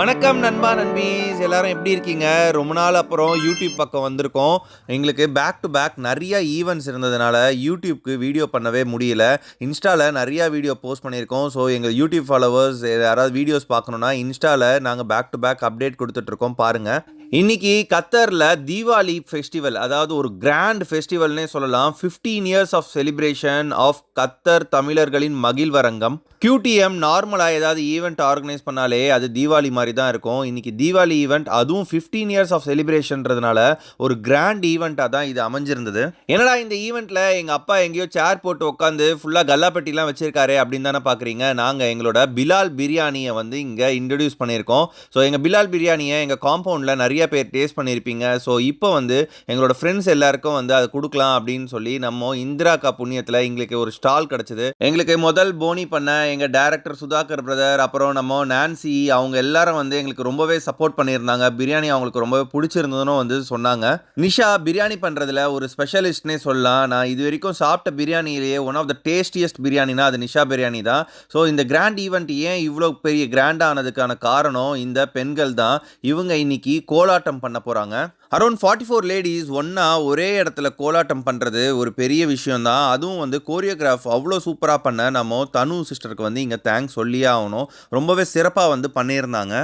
வணக்கம் நண்பா நண்பீஸ். எல்லாரும் எப்படி இருக்கீங்க? ரொம்ப நாள் அப்புறம் யூடியூப் பக்கம் வந்திருக்கோம். எங்களுக்கு பேக் டு பேக் நிறைய ஈவெண்ட்ஸ் இருந்ததுனால யூடியூப்க்கு வீடியோ பண்ணவே முடியல. இன்ஸ்டாவில் நிறையா வீடியோ போஸ்ட் பண்ணியிருக்கோம். ஸோ எங்கள் யூடியூப் ஃபாலோவர்ஸ் யாராவது வீடியோஸ் பார்க்கணுன்னா இன்ஸ்டாவில் நாங்கள் பேக் டு பேக் அப்டேட் கொடுத்துட்ருக்கோம் பாருங்கள் இன்னைக்கு கத்தரில் தீபாவளி ஃபெஸ்டிவல் அதாவது ஒரு கிராண்ட் ஃபெஸ்டிவல்னே சொல்லலாம். 15 years of celebration of Qatar தமிழர்களின் மகிழ்வரங்கம். கியூடிஎம் நார்மலாக ஏதாவது ஈவெண்ட் ஆர்கனைஸ் பண்ணாலே அது தீபாவளி மாதிரி தான் இருக்கும். இன்னைக்கு தீபாவளி ஈவெண்ட் அதுவும் 15 இயர்ஸ் ஆஃப் செலிப்ரேஷன்றதுனால ஒரு கிராண்ட் ஈவெண்ட்டாக தான் இது அமைஞ்சிருந்தது. என்னடா இந்த ஈவெண்ட்டில் எங்கள் அப்பா எங்கேயோ சேர் போட்டு உட்காந்து ஃபுல்லாக கல்லாப்பட்டிலாம் வச்சிருக்காரு அப்படின்னு தானே பார்க்குறீங்க நாங்கள் எங்களோட பிலால் பிரியாணியை வந்து இங்கே இன்ட்ரடியூஸ் பண்ணியிருக்கோம். ஸோ எங்கள் பிலால் பிரியாணியை எங்கள் காம்பவுண்டில் நிறைய நிறைய பேர் டேஸ்ட் பண்ணியிருப்பீங்க. ஸோ இப்போ வந்து எங்களோட ஃப்ரெண்ட்ஸ் எல்லாருக்கும் வந்து அதை கொடுக்கலாம் அப்படின்னு சொல்லி நம்ம இந்திரா கா புண்ணியத்தில் எங்களுக்கு ஒரு ஸ்டால் கிடச்சிது. எங்களுக்கு முதல் போனி பண்ண எங்கள் டேரக்டர் சுதாகர் பிரதர் அப்புறம் நம்ம நான்சி அவங்க எல்லாரும் வந்து எங்களுக்கு ரொம்பவே சப்போர்ட் பண்ணியிருந்தாங்க. பிரியாணி அவங்களுக்கு ரொம்பவே பிடிச்சிருந்ததுன்னு வந்து சொன்னாங்க. நிஷா பிரியாணி பண்ணுறதுல ஒரு ஸ்பெஷலிஸ்ட்னே சொல்லலாம். நான் இது வரைக்கும் சாப்பிட்ட பிரியாணியிலேயே ஒன் ஆஃப் த டேஸ்டியஸ்ட் பிரியாணினா அது நிஷா பிரியாணி தான். ஸோ இந்த கிராண்ட் ஈவெண்ட் ஏன் இவ்வளோ பெரிய கிராண்ட் ஆனதுக்கான காரணம் இந்த பெண்கள் தான். இவங்க இன்னைக்கு கோலாட்டம் பண்ண போகிறாங்க அரௌண்ட் ஃபார்ட்டி ஃபோர் லேடிஸ் ஒன்றா ஒரே இடத்துல கோலாட்டம் பண்ணுறது ஒரு பெரிய விஷயம் தான் அதுவும் வந்து கோரியோகிராஃப் அவ்வளோ சூப்பராக பண்ண நம்ம தனு சிஸ்டருக்கு வந்து இங்கே தேங்க்ஸ் சொல்லியே ஆகணும். ரொம்பவே சிறப்பாக வந்து பண்ணியிருந்தாங்க.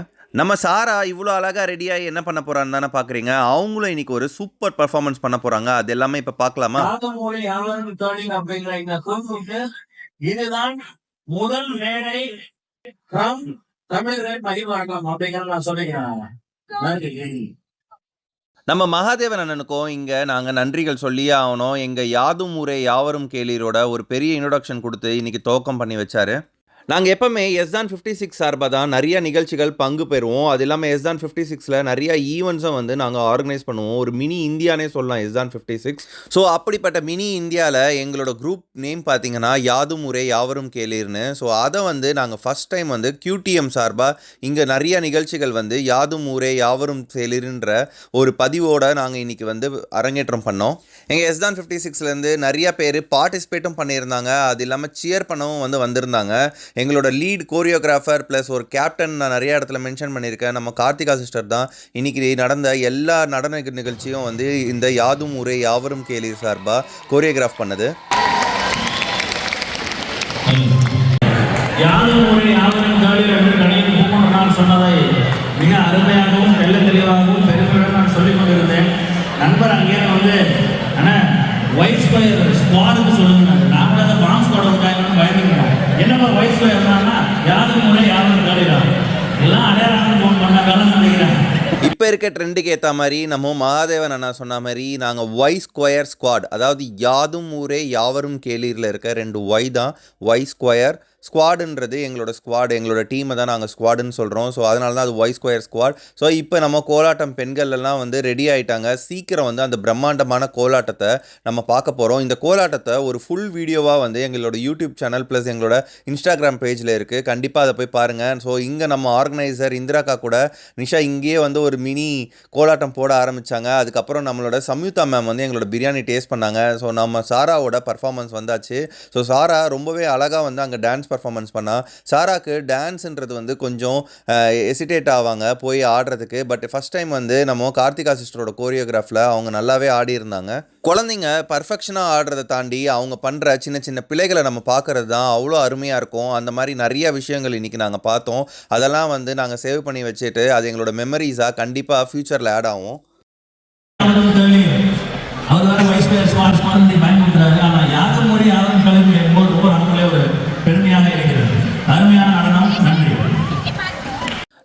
நம்ம சாரா இவ்வளோ அழகாக ரெடியாகி என்ன பண்ண போகிறான்னு தானே பார்க்குறீங்க அவங்களும் இன்னைக்கு ஒரு சூப்பர் பர்ஃபார்மன்ஸ் பண்ண போகிறாங்க அது எல்லாமே இப்போ பார்க்கலாமா அப்படிங்கிற இந்த இதுதான் முதல் மேடை. தமிழரை தமிழர்கள் அப்படிங்கிற நான் சொல்லிக்கிறேன். நம்ம மகாதேவன் அண்ணனுக்கும் இங்கே நாங்கள் நன்றிகள் சொல்லியே ஆகணும். எங்கள் யாதும் ஊரே யாவரும் கேளீரோட ஒரு பெரிய இன்ட்ரொடக்ஷன் கொடுத்து இன்னைக்கு துவக்கம் பண்ணி வச்சாரு. நாங்கள் எப்போவுமே எஸ்தான் ஃபிஃப்டி சிக்ஸ் சார்பாக தான் நிறைய நிகழ்ச்சிகள் பங்கு பெறுவோம். அது இல்லாமல் எஸ் தான் ஃபிஃப்டி சிக்ஸில் நிறைய ஈவெண்ட்ஸும் வந்து நாங்கள் ஆர்கனைஸ் பண்ணுவோம். ஒரு மினி இந்தியானே சொல்லலாம் எஸ் தான் ஃபிஃப்டி சிக்ஸ் ஸோ அப்படிப்பட்ட மினி இந்தியாவில் எங்களோட குரூப் நேம் பார்த்தீங்கன்னா யாதும் ஊரே யாவரும் கேளீர்னு. ஸோ அதை வந்து நாங்கள் ஃபஸ்ட் டைம் வந்து கியூடிஎம் சார்பாக இங்கே நிறைய நிகழ்ச்சிகள் வந்து யாதும் ஊரே யாவரும் கேளீர்ன்ற ஒரு பதிவோடு நாங்கள் இன்னைக்கு வந்து அரங்கேற்றம் பண்ணோம். எங்கள் எஸ் தான் ஃபிஃப்டி சிக்ஸ்லேருந்து நிறைய பேர் பார்ட்டிசிபேட்டும் பண்ணியிருந்தாங்க. அது இல்லாமல் சியர் பண்ணவும் வந்து வந்திருந்தாங்க. எங்களோட லீட் கோரியோகிராஃபர் ப்ளஸ் ஒரு கேப்டன் நான் நிறைய இடத்துல மென்ஷன் பண்ணியிருக்கேன். நம்ம கார்த்திகா சிஸ்டர் தான். இன்றைக்கி நடந்த எல்லா நடன நிகழ்ச்சியும் வந்து இந்த யாதும் ஊரே யாவரும் கேலி சார்பாக கோரியோகிராஃப் பண்ணது. யாரும் ஒரு யாவரும் தொழில் என்று கணித்து மூணு நாள் சொன்னதை மிக அருமையாகவும் தெள்ள தெளிவாகவும் பெருமையுடன் நான் சொல்லிக் கொண்டிருந்தேன். நண்பர் அங்கேயே வந்து ஆனால் ஒயிட் ஸ்கொயர் ஸ்குவாடுக்கு சொல்லுங்க இருக்க ட்ரெண்டுக்கு ஏற்ற மாதிரி நம்ம மகாதேவன் அண்ணா சொன்ன மாதிரி நாங்கள் ஒய் ஸ்கொயர் ஸ்குவாட் அதாவது யாதும் ஊரே யாவரும் கேளீரில் இருக்க ரெண்டு ஒய் தான் ஒய் ஸ்கொயர் ஸ்குவாடுன்றது எங்களோட ஸ்குவாட் எங்களோட டீமை தான் நாங்கள் ஸ்குவாடுன்னு சொல்கிறோம் ஸோ அதனால தான் அது ஒய் ஸ்கொயர் ஸ்குவாட் ஸோ இப்போ நம்ம கோலாட்டம் பெண்கள் எல்லாம் வந்து ரெடி ஆகிட்டாங்க சீக்கிரம் வந்து அந்த பிரம்மாண்டமான கோலாட்டத்தை நம்ம பார்க்க போகிறோம் இந்த கோலாட்டத்தை ஒரு ஃபுல் வீடியோவாக வந்து எங்களோட யூடியூப் சேனல் ப்ளஸ் எங்களோட இன்ஸ்டாகிராம் பேஜில் இருக்குது கண்டிப்பாக அதை போய் பாருங்கள் ஸோ இங்கே நம்ம ஆர்கனைசர் இந்திராக்கா கூட நிஷா இங்கேயே வந்து ஒரு மினி கோலாட்டம் போட ஆரம்பித்தாங்க அதுக்கப்புறம் நம்மளோட சம்யுக்தா மேம் வந்து எங்களோட பிரியாணி டேஸ்ட் பண்ணாங்க. ஸோ நம்ம சாராவோட பர்ஃபார்மன்ஸ் வந்தாச்சு. ஸோ சாரா ரொம்பவே அழகாக வந்து அங்கே டான்ஸ் பர்ஃபார்மன்ஸ் பண்ணா சாராக்கு டான்ஸுன்றது வந்து கொஞ்சம் எசிடேட் ஆவாங்க போய் ஆடுறதுக்கு. பட் ஃபஸ்ட் டைம் வந்து நம்ம கார்த்திகா சிஸ்டரோட கோரியோகிராஃபில் அவங்க நல்லாவே ஆடி இருந்தாங்க. குழந்தைங்க பர்ஃபெக்ஷனாக ஆடுறதை தாண்டி அவங்க பண்ணுற சின்ன சின்ன பிள்ளைகளை நம்ம பார்க்கறது தான் அவ்வளோ அருமையாக இருக்கும். அந்த மாதிரி நிறைய விஷயங்கள் இன்றைக்கி நாங்கள் பார்த்தோம். அதெல்லாம் வந்து நாங்கள் சேவ் பண்ணி வச்சுட்டு அது எங்களோட மெமரிஸாக கண்டிப்பாக ஃப்யூச்சரில் ஆட் ஆகும்.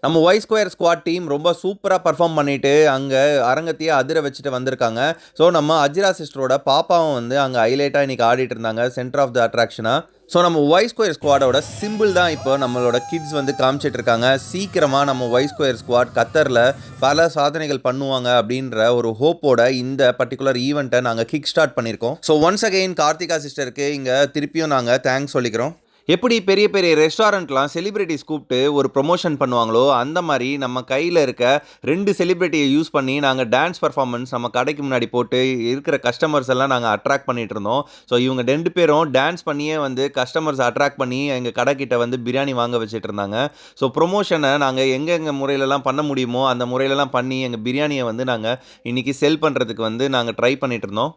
நம்ம ஒய் ஸ்கொயர் ஸ்குவாட் டீம் ரொம்ப சூப்பராக பர்ஃபார்ம் பண்ணிட்டு அங்கே அரங்கத்தையே அதிர வச்சுட்டு வந்திருக்காங்க. ஸோ நம்ம அஜிரா சிஸ்டரோட பாப்பாவும் வந்து அங்கே ஹைலைட்டாக இன்றைக்கி ஆடிட்டு இருந்தாங்க சென்டர் ஆஃப் த அட்ராக்ஷனாக ஸோ நம்ம ஒய் ஸ்கொயர் ஸ்குவாடோட சிம்பிள் தான் இப்போ நம்மளோட கிட்ஸ் வந்து காமிச்சிட்டு இருக்காங்க. சீக்கிரமாக நம்ம ஒய் ஸ்கொயர் ஸ்குவாட் கத்தரில் பல சாதனைகள் பண்ணுவாங்க அப்படின்ற ஒரு ஹோப்போட இந்த பர்டிகுலர் ஈவெண்ட்டை நாங்கள் கிக் ஸ்டார்ட் பண்ணியிருக்கோம். ஸோ ஒன்ஸ் அகெயின் கார்த்திகா சிஸ்டருக்கு இங்கே திருப்பியும் நாங்கள் தேங்க்ஸ் சொல்லிக்கிறோம். எப்படி பெரிய பெரிய ரெஸ்டாரண்ட்லாம் செலிபிரிட்டிஸ் கூப்பிட்டு ஒரு ப்ரொமோஷன் பண்ணுவாங்களோ அந்த மாதிரி நம்ம கையில் இருக்க ரெண்டு செலிப்ரிட்டியை யூஸ் பண்ணி நாங்கள் டான்ஸ் பர்ஃபார்மன்ஸ் நம்ம கடைக்கு முன்னாடி போட்டு இருக்கிற கஸ்டமர்ஸ் எல்லாம் நாங்கள் அட்ராக்ட் பண்ணிட்டு இருந்தோம். ஸோ இவங்க ரெண்டு பேரும் டான்ஸ் பண்ணியே வந்து கஸ்டமர்ஸ் அட்ராக்ட் பண்ணி எங்கள் கடைக்கிட்ட வந்து பிரியாணி வாங்க வச்சுட்டு இருந்தாங்க. ஸோ ப்ரொமோஷனை நாங்கள் எங்கெங்கே முறையிலலாம் பண்ண முடியுமோ அந்த முறையிலலாம் பண்ணி எங்கள் பிரியாணியை வந்து நாங்கள் இன்றைக்கி செல் பண்ணுறதுக்கு வந்து நாங்கள் ட்ரை பண்ணிகிட்டு இருந்தோம்.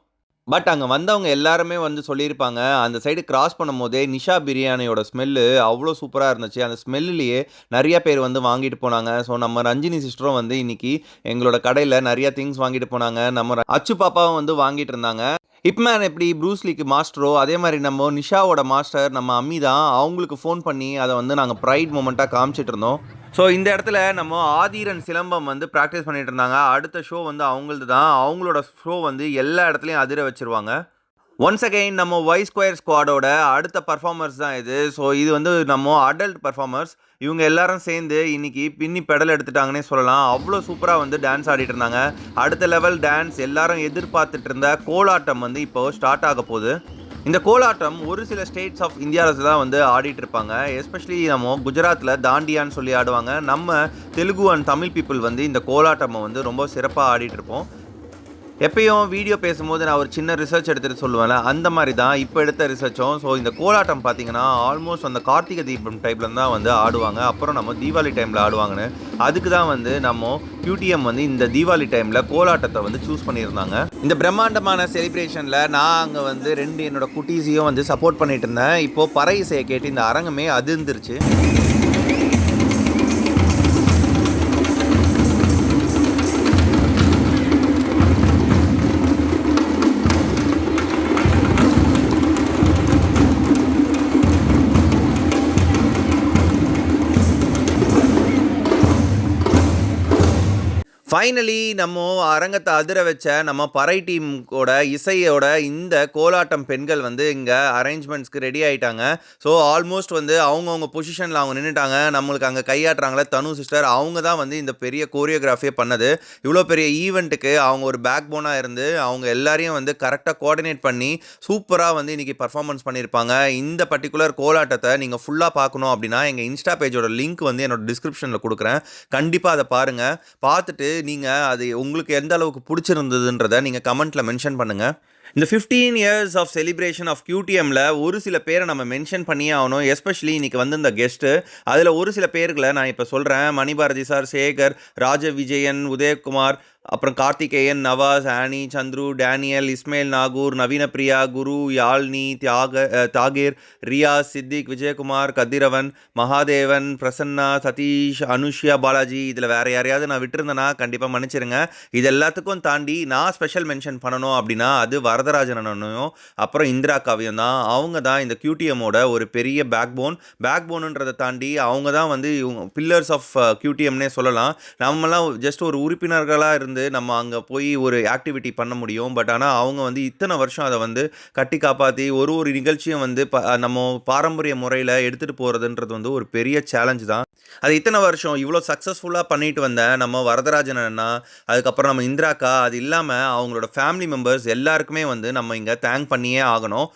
பட் அங்கே வந்தவங்க எல்லாருமே வந்து சொல்லியிருப்பாங்க அந்த சைடு கிராஸ் பண்ணும்போதே நிஷா பிரியாணியோட ஸ்மெல்லு அவ்வளோ சூப்பராக இருந்துச்சு. அந்த ஸ்மெல்லுலேயே நிறைய பேர் வந்து வாங்கிட்டு போனாங்க. ஸோ நம்ம ரஞ்சினி சிஸ்டரும் வந்து இன்றைக்கி எங்களோட கடையில் நிறைய திங்ஸ் வாங்கிட்டு போனாங்க. நம்ம அச்சு பாப்பாவும் வந்து வாங்கிட்டு இருந்தாங்க. இப்மேன் எப்படி ப்ரூஸ்லிக்கு மாஸ்டரோ அதே மாதிரி நம்ம நிஷாவோட மாஸ்டர் நம்ம அம்மி தான் அவங்களுக்கு ஃபோன் பண்ணி அதை வந்து நாங்கள் ப்ரைட் மூமெண்ட்டாக காமிச்சிட்டு இருந்தோம். ஸோ இந்த இடத்துல நம்ம ஆதிரன் சிலம்பம் வந்து ப்ராக்டிஸ் பண்ணிகிட்டு இருந்தாங்க. அடுத்த ஷோ வந்து அவங்களது தான் அவங்களோட ஷோ வந்து எல்லா இடத்துலையும் அதிர வச்சுருவாங்க. ஒன்ஸ் அகெயின் நம்ம ஒய் ஸ்கொயர் ஸ்குவாடோட அடுத்த பர்ஃபார்மர்ஸ் தான் இது. ஸோ இது வந்து நம்ம அடல்ட் பர்ஃபார்மர்ஸ் இவங்க எல்லாரும் சேர்ந்து இன்னைக்கு பின்னி பெடல் எடுத்துட்டாங்கன்னே சொல்லலாம். அவ்வளோ சூப்பராக வந்து டான்ஸ் ஆடிட்டு இருந்தாங்க. அடுத்த லெவல் டான்ஸ் எல்லாரும் எதிர்பார்த்துட்டு இருந்த கோலாட்டம் வந்து இப்போ ஸ்டார்ட் ஆக போகுது. இந்த கோலாட்டம் ஒரு சில ஸ்டேட்ஸ் ஆஃப் இந்தியாவில் தான் வந்து ஆடிட்டு இருப்பாங்க. எஸ்பெஷலி நம்ம குஜராத்தில் தாண்டியான்னு சொல்லி ஆடுவாங்க. நம்ம தெலுங்கு அண்ட் தமிழ் பீப்புள் வந்து இந்த கோலாட்டமை வந்து ரொம்ப சிறப்பாக ஆடிட்டு இருப்போம். எப்பயும் வீடியோ பேசும்போது நான் ஒரு சின்ன ரிசர்ச் எடுத்துகிட்டு சொல்லுவேன்ல அந்த மாதிரி தான் இப்போ எடுத்த ரிசர்ச்சும் ஸோ இந்த கோலாட்டம் பார்த்தீங்கன்னா ஆல்மோஸ்ட் அந்த கார்த்திகை தீபம் டைப்ல தான் வந்து ஆடுவாங்க. அப்புறம் நம்ம தீபாவளி டைமில் ஆடுவாங்கன்னு. அதுக்கு தான் வந்து நம்ம யூடிஎம் வந்து இந்த தீபாவளி டைமில் கோலாட்டத்தை வந்து சூஸ் பண்ணியிருந்தாங்க. இந்த பிரம்மாண்டமான செலிப்ரேஷனில் நான் அங்கே வந்து ரெண்டு என்னோட குட்டீஸையும் வந்து சப்போர்ட் பண்ணிட்டு இருந்தேன். இப்போது பறை இசையை கேட்டு இந்த அரங்கமே அதிர்ந்துருச்சு. ஃபைனலி நம்ம அரங்கத்தை அதிர வச்ச நம்ம பறை டீமோட இசையோட இந்த கோலாட்டம் பெண்கள் வந்து இங்கே அரேஞ்ச்மெண்ட்ஸ்க்கு ரெடி ஆகிட்டாங்க ஸோ ஆல்மோஸ்ட் வந்து அவங்கவுங்க பொசிஷனில் அவங்க நின்றுட்டாங்க நம்மளுக்கு அங்கே கையாட்டுறாங்களே தனு சிஸ்டர் அவங்க தான் வந்து இந்த பெரிய கோரியோகிராஃபியே பண்ணது. இவ்வளோ பெரிய ஈவெண்ட்டுக்கு அவங்க ஒரு பேக் போனாக இருந்து அவங்க எல்லாரையும் வந்து கரெக்டாக கோஆர்டினேட் பண்ணி சூப்பராக வந்து இன்றைக்கி பர்ஃபார்மன்ஸ் பண்ணியிருப்பாங்க இந்த பர்டிகுலர் கோலாட்டத்தை நீங்கள் ஃபுல்லாக பார்க்கணும் அப்படின்னா எங்கள் இன்ஸ்டா பேஜோட லிங்க் வந்து என்னோட டிஸ்கிரிப்ஷனில் கொடுக்குறேன். கண்டிப்பாக அதை பாருங்கள் பார்த்துட்டு நீங்கள் அது உங்களுக்கு எந்த அளவுக்கு பிடிச்சிருந்ததுன்றதை நீங்கள் கமெண்ட்டில் மென்ஷன் பண்ணுங்கள் இந்த fifteen years of celebration of கியூடிஎம்மில் ஒரு சில பேரை நம்ம மென்ஷன் பண்ணியே ஆகணும். எஸ்பெஷலி இன்னைக்கு வந்து இந்த கெஸ்ட்டு அதில் ஒரு சில பேர்களை நான் இப்போ சொல்கிறேன் மணிபாரதி சார் சேகர் ராஜ விஜயன் உதயகுமார் அப்புறம் கார்த்திகேயன் நவாஸ் ஆனி சந்துரு டேனியல் இஸ்மேல் நாகூர் நவீன பிரியா குரு யாழ்னி தியாக தாகிர் ரியாஸ் சித்திக் விஜயகுமார் கதிரவன் மகாதேவன் பிரசன்னா சதீஷ் அனுஷ்யா பாலாஜி இதில் வேறு யாரையாவது நான் விட்டுருந்தேன்னா கண்டிப்பாக மன்னிச்சிருங்க. இது எல்லாத்துக்கும் தாண்டி நான் ஸ்பெஷல் மென்ஷன் பண்ணணும் அப்படின்னா அது வரதராஜன் அண்ணனையும் அப்புறம் இந்திரா காவியம் தான். அவங்க தான் இந்த கியூடிஎம்மோட ஒரு பெரிய பேக் போன் பேக் போனுன்றதை தாண்டி அவங்க தான் வந்து இவங்க பில்லர்ஸ் ஆஃப் கியூடிஎம்னே சொல்லலாம். நம்மலாம் ஜஸ்ட் ஒரு உறுப்பினர்களாக இருந்து நம்ம அங்கே போய் ஒரு ஆக்டிவிட்டி பண்ண முடியும். பட் ஆனால் அவங்க வந்து இத்தனை வருஷம் அதை வந்து கட்டி காப்பாற்றி ஒரு ஒரு நிகழ்ச்சியும் வந்து ப நம்ம பாரம்பரிய முறையில் எடுத்துகிட்டு போகிறதுன்றது வந்து ஒரு பெரிய சேலஞ்சு தான். அது இத்தனை வருஷம் இவ்வளோ சக்ஸஸ்ஃபுல்லாக பண்ணிட்டு வந்த நம்ம வரதராஜன் அண்ணா அதுக்கப்புறம் நம்ம இந்திராக்கா அது இல்லாமல் அவங்களோட ஃபேமிலி மெம்பர்ஸ் எல்லாருக்குமே வந்து நம்ம இங்கே தேங்க் பண்ணியே ஆகணும்.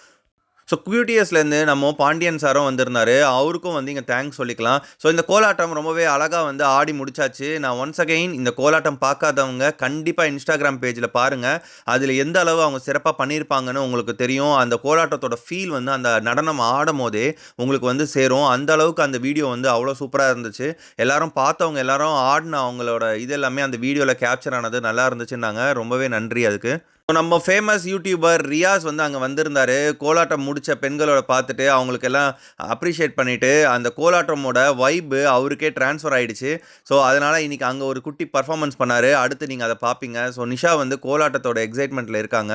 ஸோ QTSலேருந்து நம்ம பாண்டியன் சாரும் வந்திருந்தாரு. அவருக்கும் வந்து இங்கே தேங்க்ஸ் சொல்லிக்கலாம். ஸோ இந்த கோலாட்டம் ரொம்பவே அழகாக வந்து ஆடி முடிச்சாச்சு. நான் ஒன்ஸ் அகைன் இந்த கோலாட்டம் பார்க்காதவங்க கண்டிப்பாக இன்ஸ்டாகிராம் பேஜில் பாருங்கள் அதில் எந்த அளவு அவங்க சிறப்பாக பண்ணியிருப்பாங்கன்னு உங்களுக்கு தெரியும். அந்த கோலாட்டத்தோட ஃபீல் வந்து அந்த நடனம் ஆடும் போதே உங்களுக்கு வந்து சேரும். அந்த அளவுக்கு அந்த வீடியோ வந்து அவ்வளோ சூப்பராக இருந்துச்சு. எல்லாரும் பார்த்தவங்க எல்லாரும் ஆடின அவங்களோட இது எல்லாமே அந்த வீடியோவில் கேப்சர் ஆனது நல்லா இருந்துச்சுன்னாங்க. ரொம்பவே நன்றி அதுக்கு. நம்ம ஃபேமஸ் யூடியூபர் ரியாஸ் வந்து அங்கே வந்திருந்தாரு. கோலாட்டம் முடித்த பெண்களோட பார்த்துட்டு அவங்களுக்கு எல்லாம் அப்ரிஷியேட் பண்ணிவிட்டு அந்த கோலாட்டமோட வைப்பு அவருக்கே ட்ரான்ஸ்ஃபர் ஆகிடுச்சு ஸோ அதனால் இன்றைக்கி அங்கே ஒரு குட்டி பர்ஃபார்மன்ஸ் பண்ணார். அடுத்து நீங்கள் அதை பார்ப்பீங்க ஸோ நிஷா வந்து கோலாட்டத்தோட எக்ஸைட்மெண்ட்டில் இருக்காங்க.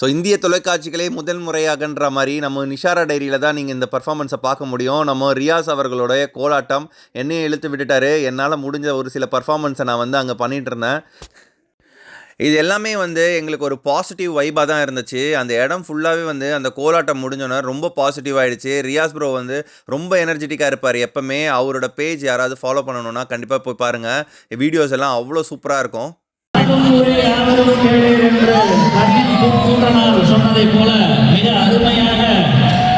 ஸோ இந்திய தொலைக்காட்சிகளே முதல் முறையாகன்ற மாதிரி நம்ம நிஷாரா டைரியில் தான் நீங்கள் இந்த பர்ஃபார்மன்ஸை பார்க்க முடியும். நம்ம ரியாஸ் அவர்களுடைய கோலாட்டம் என்னையும் இழுத்து விட்டுட்டாரு. என்னால் முடிஞ்ச ஒரு சில பர்ஃபார்மன்ஸை நான் வந்து அங்கே பண்ணிகிட்டு இருந்தேன். இது எல்லாமே வந்து எங்களுக்கு ஒரு பாசிட்டிவ் வைபாக தான் இருந்துச்சு. அந்த இடம் ஃபுல்லாகவே வந்து அந்த கோலாட்டம் முடிஞ்சோன்னே ரொம்ப பாசிட்டிவ் ஆகிடுச்சு ரியாஸ் ப்ரோ வந்து ரொம்ப எனர்ஜெட்டிக்காக இருப்பார் எப்போவுமே. அவரோட பேஜ் யாராவது ஃபாலோ பண்ணணும்னா கண்டிப்பாக போய் பாருங்கள் வீடியோஸ் எல்லாம் அவ்வளோ சூப்பராக இருக்கும். சொன்னதை போல மிக அருமையாக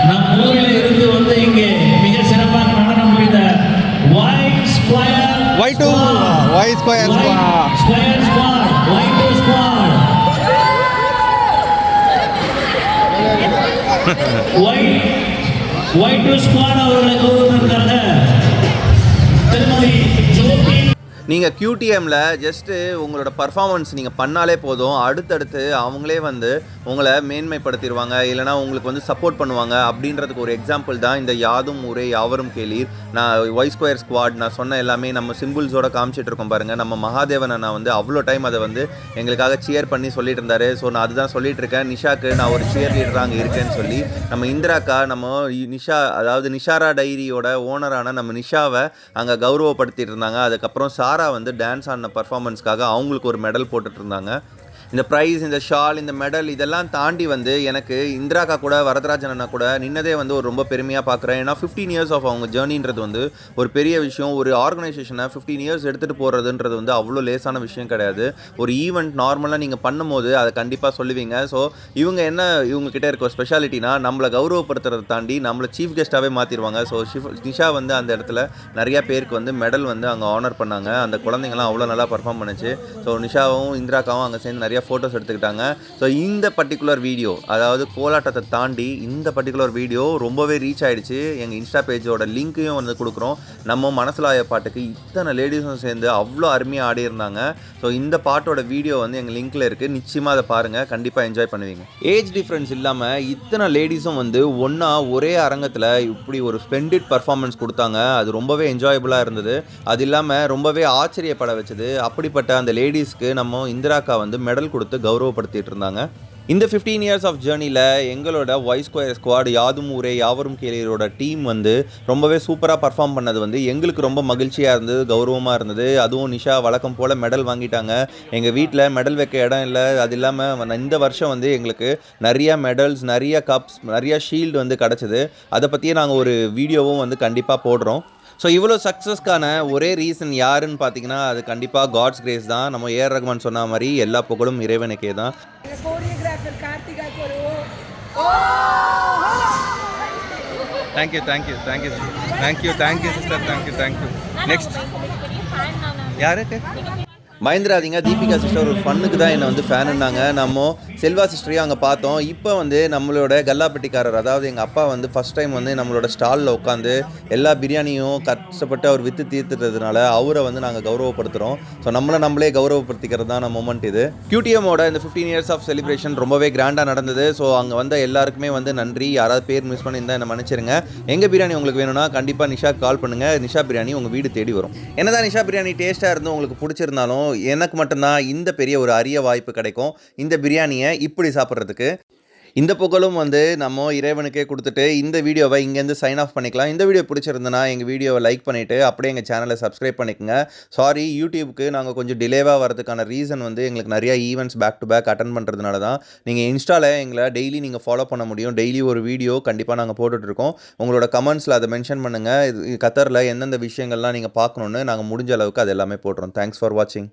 நம் ஊரில் இருந்து வந்து இங்கே மிக சிறப்பாக நடனம் புரிந்த white square white square white white squad ಅವರು ಅವರು ಕರೆದ நீங்கள் க்யூடிஎம்மில் ஜஸ்ட்டு உங்களோட பர்ஃபார்மன்ஸ் நீங்கள் பண்ணாலே போதும். அடுத்தடுத்து அவங்களே வந்து உங்களை மேன்மைப்படுத்திடுவாங்க இல்லைனா உங்களுக்கு வந்து சப்போர்ட் பண்ணுவாங்க. அப்படின்றதுக்கு ஒரு எக்ஸாம்பிள் தான் இந்த யாதும் ஊரே யாவரும் கேளீர். நான் ஒய் ஸ்கொயர் ஸ்குவாட் நான் சொன்ன எல்லாமே நம்ம சிம்பிள்ஸோட காமிச்சிட்டு இருக்கோம் பாருங்கள் நம்ம மகாதேவன் அண்ணா வந்து அவ்வளோ டைம் அதை வந்து எங்களுக்காக சியர் பண்ணி சொல்லிட்டு இருந்தாரு. ஸோ நான் அதுதான் சொல்லிட்டு இருக்கேன். நிஷாக்கு நான் ஒரு சியர் லீடராக அங்கே இருக்கேன்னு சொல்லி நம்ம இந்திராக்கா நம்ம நிஷா அதாவது நிஷாரா டைரியோட ஓனரான நம்ம நிஷாவை அங்கே கௌரவப்படுத்திட்டு இருந்தாங்க. அதுக்கப்புறம் சார் வந்து டான்ஸ் ஆடின பர்ஃபார்மன்ஸ்க்காக அவங்களுக்கு ஒரு மெடல் போட்டுட்டு இருந்தாங்க. இந்த ப்ரைஸ் இந்த ஷால் இந்த மெடல் இதெல்லாம் தாண்டி வந்து எனக்கு இந்திராக்கா கூட வரதராஜன் அண்ணா கூட நின்னதே வந்து ஒரு ரொம்ப பெருமையாக பார்க்குறேன் ஏன்னா ஃபிஃப்டீன் இயர்ஸ் ஆஃப் அவங்க ஜேர்னின்றது வந்து ஒரு பெரிய விஷயம். ஒரு ஆர்கனைசேஷனை ஃபிஃப்டீன் இயர்ஸ் எடுத்துகிட்டு போகிறதுன்றது வந்து அவ்வளோ லேசான விஷயம் கிடையாது. ஒரு ஈவெண்ட் நார்மலாக நீங்கள் பண்ணும்போது அதை கண்டிப்பாக சொல்லுவீங்க. ஸோ இவங்க என்ன இவங்கக்கிட்ட இருக்க ஸ்பெஷாலிட்டினா நம்மளை கௌரவப்படுத்துறதை தாண்டி நம்மளை சீஃப் கெஸ்ட்டாகவே மாற்றிடுவாங்க ஸோ ஷிஃப் நிஷா வந்து அந்த இடத்துல நிறையா பேருக்கு வந்து மெடல் வந்து அங்கே ஆனர் பண்ணாங்க. அந்த குழந்தைங்களாம் அவ்வளோ நல்லா பர்ஃபார்ம் பண்ணுச்சு. ஸோ நிஷாவும் இந்திராக்காவும் அங்கே சேர்ந்து நிறைய ஃபோட்டோஸ் எடுத்துக்கிட்டாங்க. ஸோ இந்த பர்டிகுலர் வீடியோ அதாவது கோலாட்டத்தை தாண்டி இந்த பர்டிகுலர் வீடியோ ரொம்பவே ரீச் ஆகிடுச்சு எங்கள் இன்ஸ்டா பேஜோட லிங்க்கையும் வந்து கொடுக்குறோம். நம்ம மனசுலாய பாட்டுக்கு இத்தனை லேடிஸும் சேர்ந்து அவ்வளோ அருமையாக ஆடி இருந்தாங்க. ஸோ இந்த பாட்டோட வீடியோ வந்து எங்கள் லிங்க்கில் இருக்குது நிச்சயமாக அதை பாருங்கள் கண்டிப்பாக என்ஜாய் பண்ணுவீங்க. ஏஜ் டிஃப்ரென்ஸ் இல்லாமல் இத்தனை லேடிஸும் வந்து ஒன்றா ஒரே அரங்கத்தில் இப்படி ஒரு ஸ்பெண்டிட் பர்ஃபார்மன்ஸ் கொடுத்தாங்க. அது ரொம்பவே என்ஜாயபுளாக இருந்தது. அது இல்லாமல் ரொம்பவே ஆச்சரியப்பட வச்சது. அப்படிப்பட்ட அந்த லேடிஸ்க்கு நம்ம இந்திராக்கா வந்து மெடல் கொடுத்து கௌரவப்படுத்திட்டு இருந்தாங்க. இந்த ஃபிஃப்டீன் இயர்ஸ் ஆஃப் ஜேர்னியில் எங்களோட வாய்ஸ் ஸ்கொயர் ஸ்குவாட் யாதும் ஊரே யாவரும் கேளியரோட டீம் வந்து ரொம்பவே சூப்பராக பர்ஃபார்ம் பண்ணது வந்து எங்களுக்கு ரொம்ப மகிழ்ச்சியாக இருந்தது கௌரவமாக இருந்தது. அதுவும் நிஷா வழக்கம் போல் மெடல் வாங்கிட்டாங்க. எங்கள் வீட்டில் மெடல் வைக்க இடம் இல்லை. அது இல்லாமல் இந்த வருஷம் வந்து எங்களுக்கு நிறைய மெடல்ஸ் நிறைய கப்ஸ் நிறைய ஷீல்டு வந்து கிடச்சிது. அதை பற்றியே நாங்கள் ஒரு வீடியோவும் வந்து கண்டிப்பாக போடுறோம். ஸோ இவ்வளோ சக்ஸஸ்க்கான ஒரே ரீசன் யாருன்னு பார்த்தீங்கன்னா அது கண்டிப்பாக காட்ஸ் கிரேஸ் தான். நம்ம ஏஆர் ரஹ்மான் சொன்ன மாதிரி எல்லா புகழும் இறைவனுக்கே தான். Thank you thank you thank you thank you thank you sister thank you thank you next யாருக்கு பயந்துராதீங்க தீபிகா சிஸ்டர் ஒரு ஃபன்னுக்கு தான் என்னை வந்து ஃபேனுன்னாங்க. நம்ம செல்வா சிஸ்டரையும் அங்கே பார்த்தோம். இப்போ வந்து நம்மளோட கல்லாப்பட்டிக்காரர் அதாவது எங்கள் அப்பா வந்து ஃபஸ்ட் டைம் வந்து நம்மளோட ஸ்டாலில் உட்காந்து எல்லா பிரியாணியும் கஷ்டப்பட்டு அவர் விற்று தீர்த்துறதுனால அவரை வந்து நாங்கள் கௌரவப்படுத்துகிறோம் ஸோ நம்மளை நம்மளே கௌரவப்படுத்திக்கிறது தான் மொமெண்ட் இது. QTM-ஓட இந்த ஃபிஃப்டீன் இயர்ஸ் ஆஃப் செலிப்ரேஷன் ரொம்பவே கிராண்டாக நடந்தது. ஸோ அங்கே வந்த எல்லாருக்குமே வந்து நன்றி. யாராவது பேர் மிஸ் பண்ணியிருந்தா என்ன மன்னிச்சிருங்க. எங்கள் பிரியாணி உங்களுக்கு வேணும்னா கண்டிப்பாக நிஷா கால் பண்ணுங்கள் நிஷா பிரியாணி உங்கள் வீடு தேடி வரும். என்னதான் நிஷா பிரியாணி டேஸ்ட்டாக இருந்து உங்களுக்கு பிடிச்சிருந்தாலும் எனக்கு மட்டும்தான் இந்த பெரிய ஒரு அரிய வாய்ப்பு கிடைக்கும். இந்த பிரியாணியை இப்படி சாப்பிட்றதுக்கு. இந்த புகழும் வந்து நம்ம இறைவனுக்கே கொடுத்துட்டு இந்த வீடியோவை இங்கேருந்து சைன் ஆஃப் பண்ணிக்கலாம். இந்த வீடியோ பிடிச்சிருந்தனா எங்கள் வீடியோவை லைக் பண்ணிவிட்டு அப்படியே எங்கள் சேனலை சப்ஸ்கிரைப் பண்ணிக்கோங்க. சாரி யூடியூப்க்கு நாங்கள் கொஞ்சம் டிலேவாக வரதுக்கான ரீசன் வந்து எங்களுக்கு நிறையா events back to back attend பண்ணுறதுனால தான். நீங்கள் இன்ஸ்டாவில் எங்களை டெய்லி நீங்கள் ஃபாலோ பண்ண முடியும். டெய்லி ஒரு வீடியோ கண்டிப்பாக நாங்கள் போட்டுட்ருக்கோம். உங்களோட கமெண்ட்ஸில் அதை மென்ஷன் பண்ணுங்கள் இது கத்தரில் எந்தெந்த விஷயங்கள்லாம் நீங்கள் பார்க்கணுன்னு நாங்கள் முடிஞ்ச அளவுக்கு அது எல்லாமே போடுறோம் தேங்க்ஸ் ஃபார் வாட்சிங்